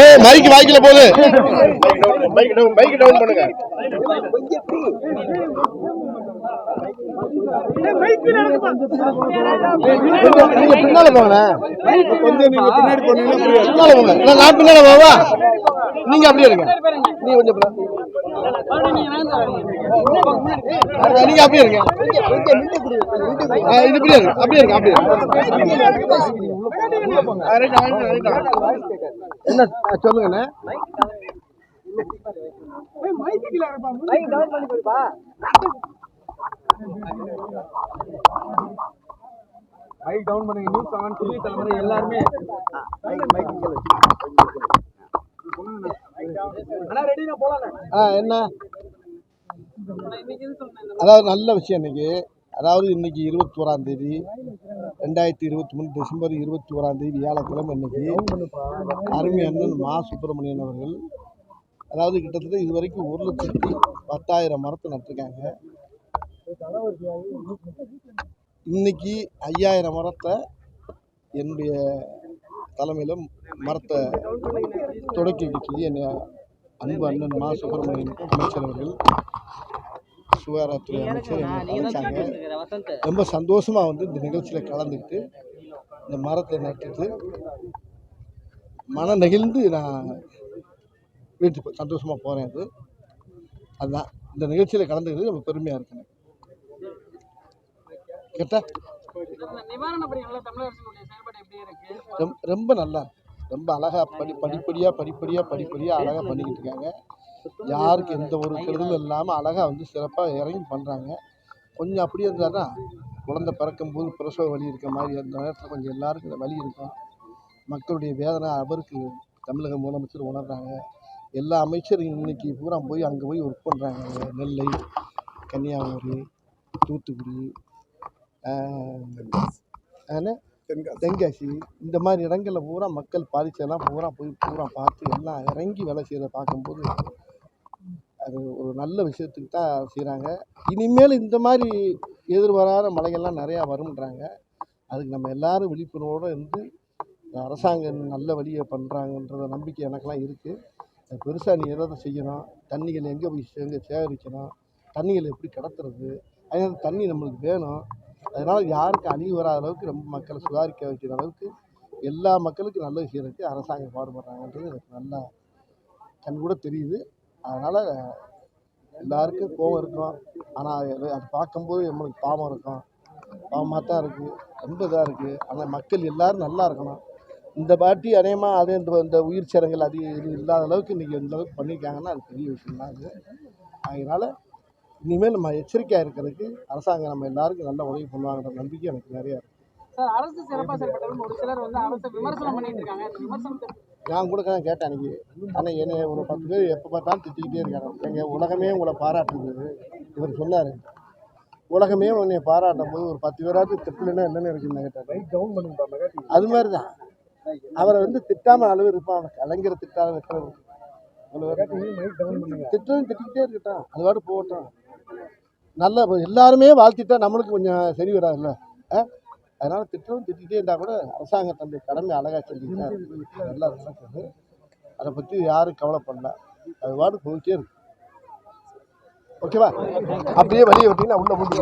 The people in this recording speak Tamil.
ஏய் மைக் வாய்க்கல போகுது மைக் டவுன் மைக் டவுன் பண்ணுங்க. நீங்க பின்னால போங்க. கொஞ்சம் நீங்க பின்னாடி போனீங்கன்னா புரியாது. பின்னால போங்க. இல்ல நான் பின்னால போவா? நீங்க அப்படியே இருங்க. நீங்க கொஞ்சம் பின்னால. அஹ் நீங்க அப்படியே இருங்க. அஹ் இது இப்படியே இருங்க அப்படியே இருங்க அப்படியே இருங்க அஹ் ரைட்டா, ரைட்டா, ரைட்டா. என்ன அஹ் சொல்லுங்கண்ணே மைக் டவுன் பண்ணுங்க நியூஸ் செவன் புதிய தலைமுறை எல்லாருமே. என்ன? அதாவது நல்ல விஷயம் இன்னைக்கு. அதாவது இன்னைக்கு இருபத்தி ஓராம் தேதி ரெண்டாயிரத்தி இருபத்தி மூணு டிசம்பர் இருபத்தி ஓராம் தேதி வியாழக்கிழமை இன்னைக்கு. அருமை அண்ணன் மா சுப்பிரமணியன் அவர்கள். அதாவது கிட்டத்தட்ட இது வரைக்கும் ஒரு லட்சத்தி பத்தாயிரம் மரத்தை நட்டிருக்காங்க. இன்னைக்கு ஐயாயிரம் மரத்தை என்னுடைய தலைமையில் மரத்தை தொடக்கி வைக்க சொல்லி என்னை அன்பு அண்ணன் மா சுப்பிரமணியன் அமைச்சர் அவர்கள் சுகாதாரத்துறை அமைச்சர் அழைச்சாங்க. ரொம்ப சந்தோஷமாக வந்து இந்த நிகழ்ச்சியில் கலந்துக்கிட்டு இந்த மரத்தை நட்டுட்டு மன நெகிழ்ந்து நான் வீட்டுக்கு சந்தோஷமாக போகிறேன் அது. அதுதான் இந்த நிகழ்ச்சியில் கலந்துக்கிறது ரொம்ப பெருமையாக இருக்குங்க. கேட்டா? ரொம்ப நல்லா. ரொம்ப அழகாக படி படிப்படியாக படிப்படியாக படிப்படியாக அழகாக பண்ணிக்கிட்டு இருக்காங்க. யாருக்கு எந்த ஒரு கெடுதலும் இல்லாமல் அழகாக வந்து சிறப்பாக இறங்கி பண்ணுறாங்க கொஞ்சம் அப்படியே இருந்தால் தான் குழந்தை பிறக்கும்போது பிரசவ வலி இருக்க மாதிரி அந்த நேரத்தில் கொஞ்சம் எல்லாருக்கும் இந்த வலி இருக்கும். மக்களுடைய வேதனை அவருக்கு தமிழக முதலமைச்சர் உணர்றாங்க. எல்லா அமைச்சரும் இன்னைக்கு பூரா போய் அங்கே போய் ஒர்க் பண்ணுறாங்க நெல்லை கன்னியாகுமரி தூத்துக்குடி தென்காசி. இந்த மாதிரி இடங்களில் பூரா மக்கள் பாதிச்சதெல்லாம் பூரா போய் பூரா பார்த்து எல்லாம் இறங்கி வேலை செய்கிறத பார்க்கும்போது அது ஒரு நல்ல விஷயத்துக்கு தான் செய்கிறாங்க இனிமேல் இந்த மாதிரி எதிர்வராத மழைகள்லாம் நிறையா வரும்ன்றாங்க. அதுக்கு நம்ம எல்லாரும் விழிப்புணர்வோடு இருந்து அரசாங்கம் நல்ல வழியை பண்ணுறாங்கன்ற நம்பிக்கை எனக்கெல்லாம் இருக்குது பெருசாக நீ எதை செய்யணும்? தண்ணிகள் எங்கே போய் எங்கே சேகரிக்கணும்? தண்ணிகள் எப்படி கடத்துறது? அதனால் தண்ணி நம்மளுக்கு வேணும். அதனால் யாருக்கும் அணிவு வராத அளவுக்கு ரொம்ப மக்களை சுதாரிக்க வைக்கிற அளவுக்கு எல்லா மக்களுக்கும் நல்ல செய்கிறதுக்கு அரசாங்கம் பாடுபடுறாங்கன்றது எனக்கு நல்லா கண் கூட தெரியுது. அதனால் எல்லாருக்கும் கோபம் இருக்கும். ஆனால் அது பார்க்கும்போது நம்மளுக்கு பாவம் இருக்கும். பாவமாக தான் இருக்குது. ரொம்ப இதாக இருக்குது. ஆனால் மக்கள் எல்லோரும் நல்லா இருக்கணும். இந்த பாட்டி அநேகமாக அதே இந்த இந்த உயிர் சேதங்கள் அது இது இல்லாத அளவுக்கு இன்றைக்கி இந்த அளவுக்கு பண்ணியிருக்காங்கன்னா அது பெரிய விஷயம் தான் அது. அதனால் இனிமேல் நம்ம எச்சரிக்கையாக இருக்கிறதுக்கு அரசாங்கம் நம்ம எல்லாருக்கும் நல்ல உதவி பண்ணுவாங்கன்ற நம்பிக்கை எனக்கு நிறையா இருக்குது சார் அரசு சிறப்பா செயல்பட்டாலும் ஒரு சிலர் வந்து அரசு விமர்சனம் பண்ணிட்டு இருக்காங்க. இந்த விமர்சனத்தை நான் கூட கேட்டேன் அன்றைக்கி ஆனால் என்னை ஒரு பத்து பேர் எப்போ பார்த்தாலும் திட்டிக்கிட்டே இருக்காங்க. எங்கள் உலகமே உங்களை பாராட்டுது. இவர் சொன்னார். உலகமே உன்னை பாராட்டும் போது ஒரு பத்து பேராச்சும் திட்டலைன்னா என்னென்ன இருக்குன்னு மெகா அது மாதிரி தான் அவரை வந்து திட்டாமல் அளவு இருப்பான் கலைஞரை திட்டாத பண்ணுங்க திட்டம் திட்டிக்கிட்டே இருக்கட்டும் அது பாட்டு போகட்டும். நல்ல எல்லாருமே வாழ்த்திட்டா நம்மளுக்கு கொஞ்சம் சரி வராதுல்ல. ஆ? அதனால் திட்டம் திட்டிகிட்டே இருந்தால் கூட அரசாங்கம் தன்னுடைய கடமை அழகாக செஞ்சுக்கிட்டா நல்லா நடக்குது அதை பற்றி யாரும் கவலைப்படல. அது பாட்டு போயிட்டே இருக்கு. ஓகேவா? அப்படியே வெளியே விட்டீங்கன்னா உள்ளே போட்டு